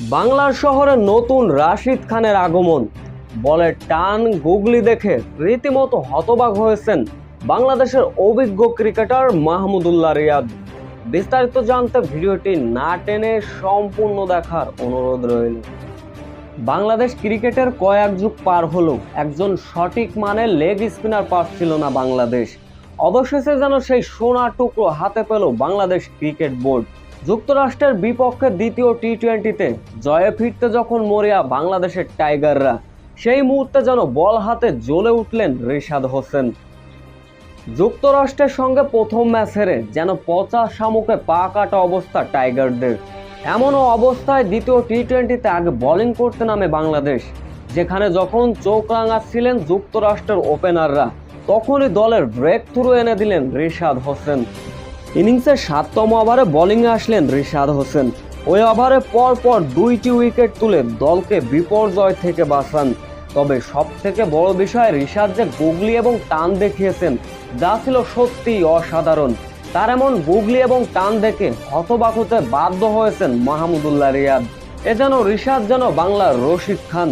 বাংলার শহরে নতুন রাশিদ খানের আগমন। বলে টান গুগলি দেখে রীতিমতো হতবাক হয়েছেন বাংলাদেশের অভিজ্ঞ ক্রিকেটার মাহমুদুল্লাহ রিয়াদ। বিস্তারিত জানতে ভিডিওটি না টেনে সম্পূর্ণ দেখার অনুরোধ রইল। বাংলাদেশ ক্রিকেটের কয়েক যুগ পার হলো একজন সঠিক মানে লেগ স্পিনার পাচ্ছিল না বাংলাদেশ। অবশেষে যেন সেই সোনা টুকরো হাতে পেল বাংলাদেশ ক্রিকেট বোর্ড। যুক্তরাষ্ট্রের বিপক্ষে দ্বিতীয় টি টোয়েন্টিতে জয়ে ফিরতে যখন মরিয়া বাংলাদেশের টাইগাররা, সেই মুহূর্তে যেন বল হাতে জ্বলে উঠলেন রিশাদ হোসেন। যুক্তরাষ্ট্রের সঙ্গে প্রথম ম্যাচ হেরে যেন পচা শামুকে পা কাটা অবস্থা টাইগারদের। এমনও অবস্থায় দ্বিতীয় টি টোয়েন্টিতে আগে বোলিং করতে নামে বাংলাদেশ, যেখানে যখন চোখ রাঙাচ্ছিলেন যুক্তরাষ্ট্রের ওপেনাররা তখনই দলের ব্রেক থ্রু এনে দিলেন রিশাদ হোসেন। ইনিংসের সাততম ওভারে বোলিংয়ে আসলেন রিশাদ হোসেন। ওই ওভারে পর পর দুইটি উইকেট তুলে দলকে বিপর্যয় থেকে বাঁচান। তবে সব থেকে বড় বিষয়, রিশাদ যে গুগলি এবং টান দেখিয়েছেন, যা ছিল সত্যিই অসাধারণ। তার এমন গুগলি এবং টান দেখে হতবাক হতে বাধ্য হয়েছেন মাহমুদুল্লাহ রিয়াদ। এ যেন রিশাদ যেন বাংলার রশিদ খান।